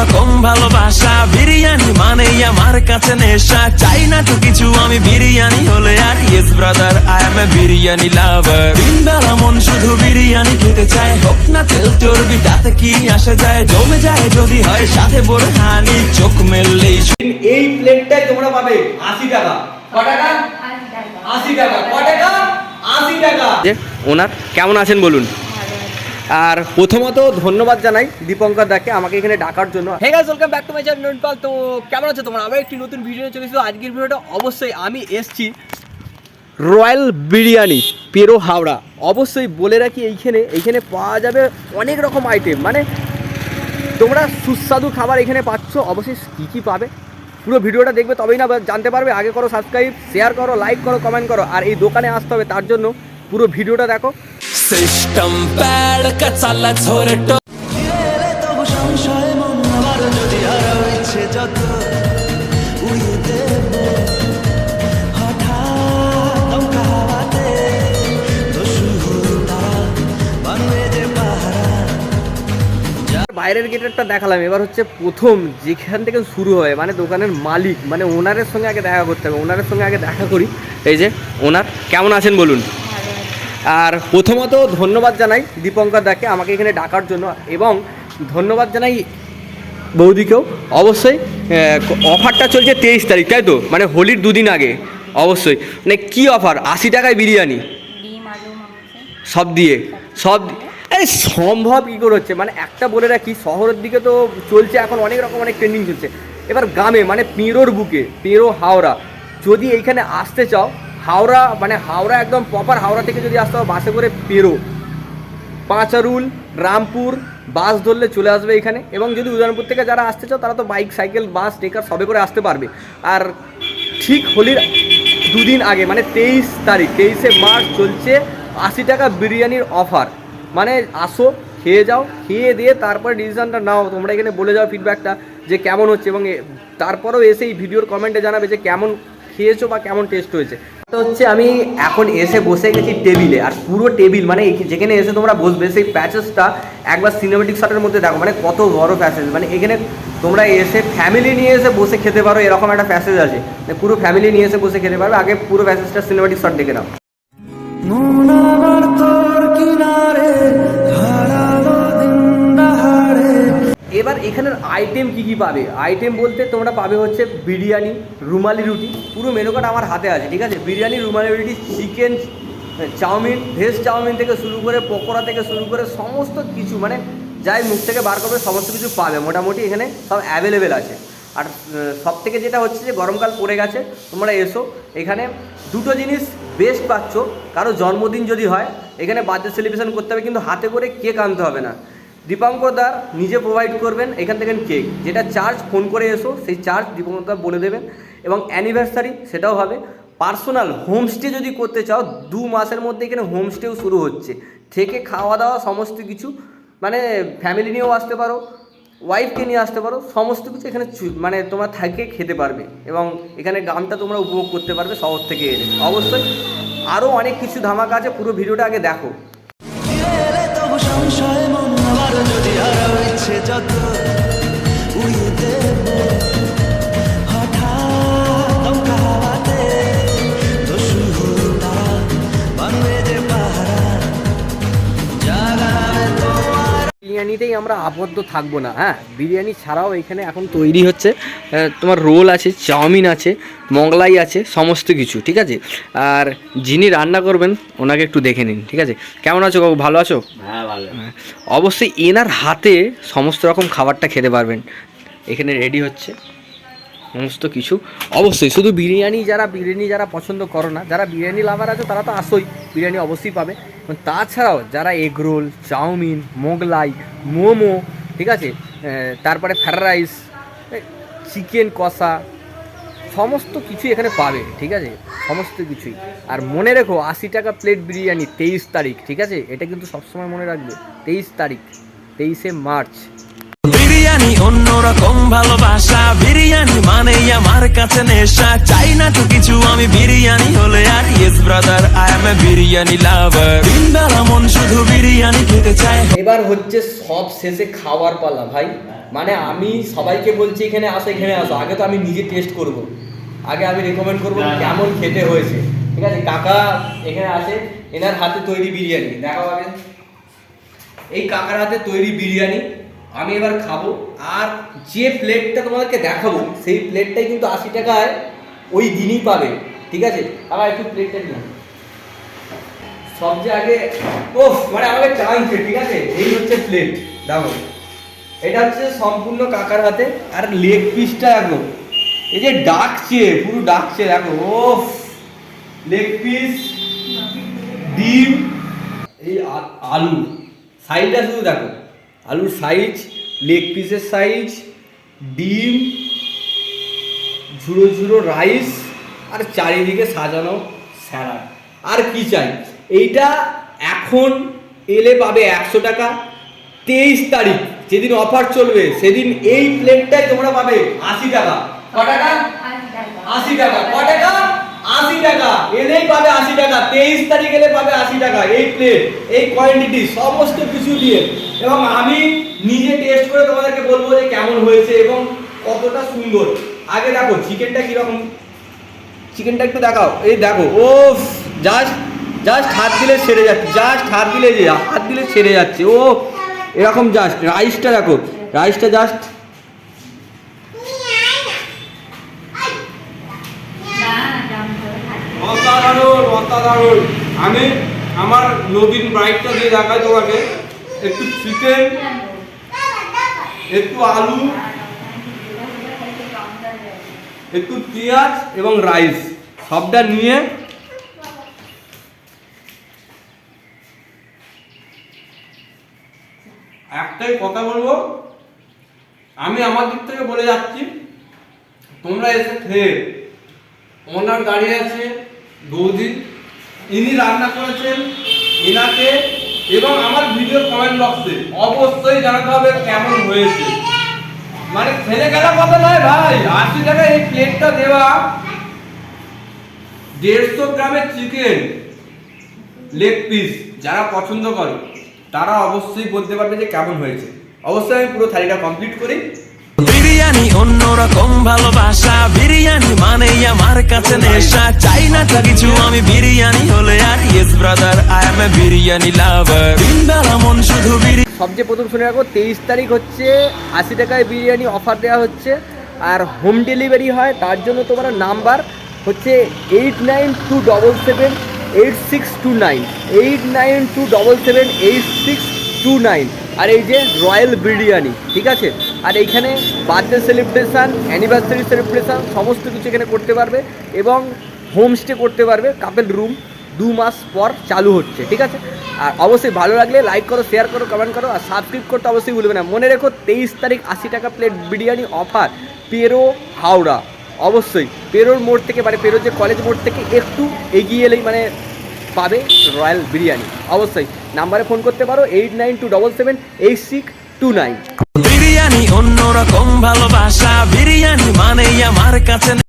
অন্যরকম ভালোবাসা বিরিয়ানি মানেই আমার কাছে নেশা। চাই না তো কিছু আমি বিরিয়ানি হলে আর yes brother I am a biryani lover দিন বেলা মন শুধু বিরিয়ানি খেতে চায়। হোক না তেল চর্বি তাতে কি আসে যায়? জমে যায় যদি হয় সাথে বড় হানি চোখ মেললেই এই প্লেটটাই তোমরা পাবে আশি টাকা। ক টাকা? আশি টাকা। ক টাকা? আশি টাকা। ওনার কেমন আছেন বলুন। আর প্রথমত ধন্যবাদ জানাই দীপঙ্কর দাকে আমাকে এখানে ডাকার জন্য। Hey guys welcome back to my channel নন্টপাল তো কেমন আছো তোমরা? আবার একটি নতুন ভিডিও চলে এসেছ। আজকের ভিডিওটা অবশ্যই আমি এসছি রয়্যাল বিরিয়ানি পেরো হাওড়া অবশ্যই বলে রাখি এইখানে এইখানে পাওয়া যাবে অনেক রকম আইটেম মানে তোমরা সুস্বাদু খাবার এখানে পাচ্ছ, অবশ্যই কী কী পাবে। পুরো ভিডিওটা দেখবে, তবেই না জানতে পারবে। আগে করো সাবস্ক্রাইব শেয়ার করো লাইক করো কমেন্ট করো। আর এই দোকানে আসতে হবে, তার জন্য পুরো ভিডিওটা দেখো। সিস্টেম, প্যাড, কাচালা ঝরে তবু সংশয় আবার যদি হারাও ইচ্ছে যত উড়িয়ে দেব হঠাৎ দমকা হাওয়াতে দস্যু তারা বানবে যে পাহারা বাইরের গেটেরটা দেখালাম, এবার হচ্ছে প্রথম যেখান থেকে শুরু হয় মানে দোকানের মালিক মানে ওনারের সঙ্গে আগে দেখা করতে হবে, ওনারের সঙ্গে আগে দেখা করি। এই যে, ওনার, কেমন আছেন বলুন? আর প্রথমত ধন্যবাদ জানাই দীপঙ্কর দাকে আমাকে এখানে ডাকার জন্য এবং ধন্যবাদ জানাই বৌদিকেও। অবশ্যই অফারটা চলছে তেইশ তারিখ তাই তো? মানে হোলির দুদিন আগে অবশ্যই। মানে কী অফার? আশি টাকায় বিরিয়ানি? সব দিয়ে? সব এই সম্ভব কী করে হচ্ছে? মানে একটা বলে রাখি শহরের দিকে তো চলছে এখন অনেক রকম অনেক ট্রেন্ডিং চলছে। এবার গ্রামে মানে পেরোর বুকে পেরো হাওড়া যদি এইখানে আসতে চাও হাওড়া মানে হাওড়া একদম প্রপার হাওড়া থেকে যদি আসতে হয় বাসে করে পেরো। পাঁচারুল, রামপুর, বাস ধরলে চলে আসবে এখানে। এবং যদি উদয়নপুর থেকে যারা আসতে চাও, তারা তো বাইক সাইকেল বাস টেকার সবে করে আসতে পারবে। আর ঠিক হোলির দুদিন আগে মানে তেইশ তারিখ, তেইশে মার্চ চলছে আশি টাকা বিরিয়ানির অফার মানে আসো, খেয়ে যাও, খেয়ে দিয়ে তারপরে ডিসিশনটা নাও। তোমরা এখানে বলে যাও ফিডব্যাকটা যে কেমন হচ্ছে। এবং তারপরেও এসে এই ভিডিওর কমেন্টে জানাবে যে কেমন খেয়েছো বা কেমন টেস্ট হয়েছে। হচ্ছে আমি এখন এসে বসে গেছি টেবিলে আর পুরো টেবিল মানে যেখানে এসে তোমরা বসবে, সেই প্যাচেসটা একবার সিনেমেটিক শটের মধ্যে দেখো। মানে কত বড় প্যাসেজ মানে এখানে তোমরা এসে ফ্যামিলি নিয়ে এসে বসে খেতে পারো, এরকম একটা প্যাসেজ আছে। মানে পুরো ফ্যামিলি নিয়ে এসে বসে খেতে পারো আগে পুরো প্যাসেজটা সিনেমেটিক শট দেখে নাও। আইটেম কি কি পাবে? আইটেম বলতে তোমরা পাবে হচ্ছে বিরিয়ানি, রুমালি রুটি, পুরো মেনু কার্ড আমার হাতে আছে, ঠিক আছে? বিরিয়ানি, রুমালি রুটি চিকেন চাউমিন ভেজ চাউমিন থেকে শুরু করে পকোড়া থেকে শুরু করে সমস্ত কিছু মানে যাই মুখ থেকে বার করবে, সমস্ত কিছু পাবে। মোটামুটি এখানে সব অ্যাভেলেবেল আছে। আর সব থেকে যেটা হচ্ছে যে গরমকাল পড়ে গেছে, তোমরা এসো, এখানে দুটো জিনিস বেস্ট পাচ্ছ। কারও জন্মদিন যদি হয়, এখানে বার্থডে সেলিব্রেশন করতে হবে, কিন্তু হাতে করে কেক আনতে হবে না। দীপঙ্কর দার নিজে প্রোভাইড করবেন, এখান থেকে কেক যেটা চার্জ ফোন করে এসো, সেই চার্জ দীপঙ্কর দা বলে দেবেন। এবং অ্যানিভার্সারি সেটাও হবে। পার্সোনাল হোমস্টে যদি করতে চাও, দু মাসের মধ্যে এখানে হোমস্টেও শুরু হচ্ছে। থেকে খাওয়া দাওয়া সমস্ত কিছু মানে ফ্যামিলি নিয়েও আসতে পারো ওয়াইফকে নিয়ে আসতে পারো, সমস্ত কিছু এখানে মানে তোমরা থাকে, খেতে পারবে। এবং এখানে গানটা তোমরা উপভোগ করতে পারবে শহর থেকে এলে। অবশ্যই আরও অনেক কিছু ধামাকা আছে, পুরো ভিডিওটা আগে দেখো। মন যদি হারাও ইচ্ছে যত বিরিয়ানিতেই আমরা আবদ্ধ থাকব না হ্যাঁ? বিরিয়ানি ছাড়াও এখানে এখন তৈরি হচ্ছে তোমার রোল আছে চাউমিন আছে মোগলাই আছে সমস্ত কিছু ঠিক আছে? আর যিনি রান্না করবেন ওনাকে একটু দেখে নিন ঠিক আছে? কেমন আছো কাকু ভালো আছো? হ্যাঁ ভালো। হ্যাঁ, অবশ্যই এনার হাতে সমস্ত রকম খাবারটা খেতে পারবেন। এখানে রেডি হচ্ছে সমস্ত কিছু। অবশ্যই শুধু বিরিয়ানি যারা বিরিয়ানি যারা পছন্দ করো না যারা বিরিয়ানি লাভার আছে তারা তো আসোই বিরিয়ানি অবশ্যই পাবে। তাছাড়াও যারা এগরোল, চাউমিন, মোগলাই, মোমো, ঠিক আছে তারপরে ফ্রায়েড রাইস চিকেন কষা, সমস্ত কিছু এখানে পাবে, ঠিক আছে? সমস্ত কিছুই। আর মনে রেখো, আশি টাকা প্লেট বিরিয়ানি তেইশ তারিখ, ঠিক আছে? এটা কিন্তু সবসময় মনে রাখবে, তেইশ তারিখ, তেইশে মার্চ। বিরিয়ানি অন্যরকম ভালোবাসা। বিরিয়ানি মানে আমার কাছে নেশা। চাই না তো কিছু আমি বিরিয়ানি হলে আর yes brother I am a biryani lover দিন বেলা মন শুধু বিরিয়ানি খেতে চায়। এবার হচ্ছে সব শেষে খাওয়ার পালা ভাই। মানে আমি সবাইকে বলছি এখানে আসো এখানে আসো। আগে তো আমি নিজে টেস্ট করব। আগে আমি রেকমেন্ড করব কেমন খেতে হয়েছে। ঠিক আছে কাকা এখানে আসে এনার হাতে তৈরি বিরিয়ানি। দেখাও আগে। এই কাকার হাতে তৈরি বিরিয়ানি। আমি এবার খাব, আর যে প্লেটটা তোমাদেরকে দেখাবো, সেই প্লেটটাই কিন্তু আশি টাকায় ওই দিনই পাবে, ঠিক আছে? আবার একটু প্লেটটা নিয়ে সবচেয়ে আগে ও মানে আমাকে টানছে ঠিক আছে? এই হচ্ছে প্লেট দেখো এটা হচ্ছে সম্পূর্ণ কাকার হাতে, আর লেগ পিসটা দেখো। এই যে ডাকছে পুরো ডাকছে দেখো ও লেগ পিস ডিম, এই আলু সাইডটা শুধু দেখো। আলুর সাইজ লেগ পিসের সাইজ ডিম ঝুড়ো ঝুড়ো রাইস আর চারিদিকে সাজানো স্যালাড আর কি চাই? এইটা এখন এলে পাবে একশো টাকা। তেইশ তারিখ যেদিন অফার চলবে সেদিন এই প্লেটটাই তোমরা পাবে আশি টাকা। ক টাকা। আশি টাকা। ক টাকা? আশি টাকা এলেই পাবে আশি টাকা, তেইশ তারিখ এলে পাবে আশি টাকা, এই প্লেট এই কোয়ান্টিটি সমস্ত কিছু দিয়ে। এবং আমি নিজে টেস্ট করে তোমাদেরকে বলব যে কেমন হয়েছে এবং কতটা সুন্দর। আগে দেখো চিকেনটা কীরকম? চিকেনটা একটু দেখাও। এই দেখো ও জাস্ট জাস্ট হাত দিলে সেরে যাচ্ছে জাস্ট হাত দিলে যে, হাত দিলে সেরে যাচ্ছে ও এরকম জাস্ট রাইসটা দেখো রাইসটা জাস্ট অসাধারণ অসাধারণ আমি আমার নবীন ব্রাইটটা দিয়ে দেখাই তোমাকে। একটু চিকেন একটু আলু, একটু পেঁয়াজ এবং রাইস সবটা নিয়ে একটাই কথা বলব। আমি আমার দিক থেকে বলে যাচ্ছি, তোমরা এসে খেয়ে, ওনার দাঁড়িয়ে আছে বৌদি, ইনি রান্না করেছেন এনাকে এবং আমার ভিডিও কমেন্ট বক্সে অবশ্যই জানাতে হবে কেমন হয়েছে। মানে ফেলে গেলা কথা নয় ভাই, আশি টাকা এই প্লেটটা দেওয়া। দেড়শো গ্রামের চিকেন লেগ পিস যারা পছন্দ করে, তারা অবশ্যই বলতে পারবে যে কেমন হয়েছে। অবশ্যই আমি পুরো থালিটা কমপ্লিট করি। বিরিয়ানি অন্যরকম ভালোবাসা। বিরিয়ানি মানেই আমার কাছে নেশা। চাই না তো কিছু, আমি বিরিয়ানি হলে আর yes brother I am a biryani lover দিন বেলা মন শুধু বিরিয়ানি সবচেয়ে প্রথম শুনে রাখো তেইশ তারিখ হচ্ছে আশি টাকায় বিরিয়ানি অফার দেওয়া হচ্ছে। আর হোম ডেলিভারি হয়, তার জন্য তোমার নাম্বার হচ্ছে eight nine two double seven eight six two nine eight nine two double seven eight six two nine আর এই যে রয়্যাল বিরিয়ানি, ঠিক আছে? আর এইখানে বার্থডে সেলিব্রেশান অ্যানিভার্সারি সেলিব্রেশান সমস্ত কিছু এখানে করতে পারবে এবং হোমস্টে করতে পারবে কাপেল রুম দু মাস পর চালু হচ্ছে, ঠিক আছে? আর অবশ্যই ভালো লাগলে লাইক করো শেয়ার করো কমেন্ট করো, আর সাবস্ক্রাইব করতে অবশ্যই ভুলবে না। মনে রেখো, তেইশ তারিখ আশি টাকা প্লেট বিরিয়ানি অফার পেরো হাওড়া। অবশ্যই, পেরোর মোড় থেকে মানে পেরোর যে কলেজ মোড় থেকে একটু এগিয়ে এলেই মানে পাবে রয়্যাল বিরিয়ানি। অবশ্যই নাম্বারে ফোন করতে পারো eight nine two double seven eight six two nine biryani অন্যরকম ভালোবাসা। বিরিয়ানি মানেই আমার কাছে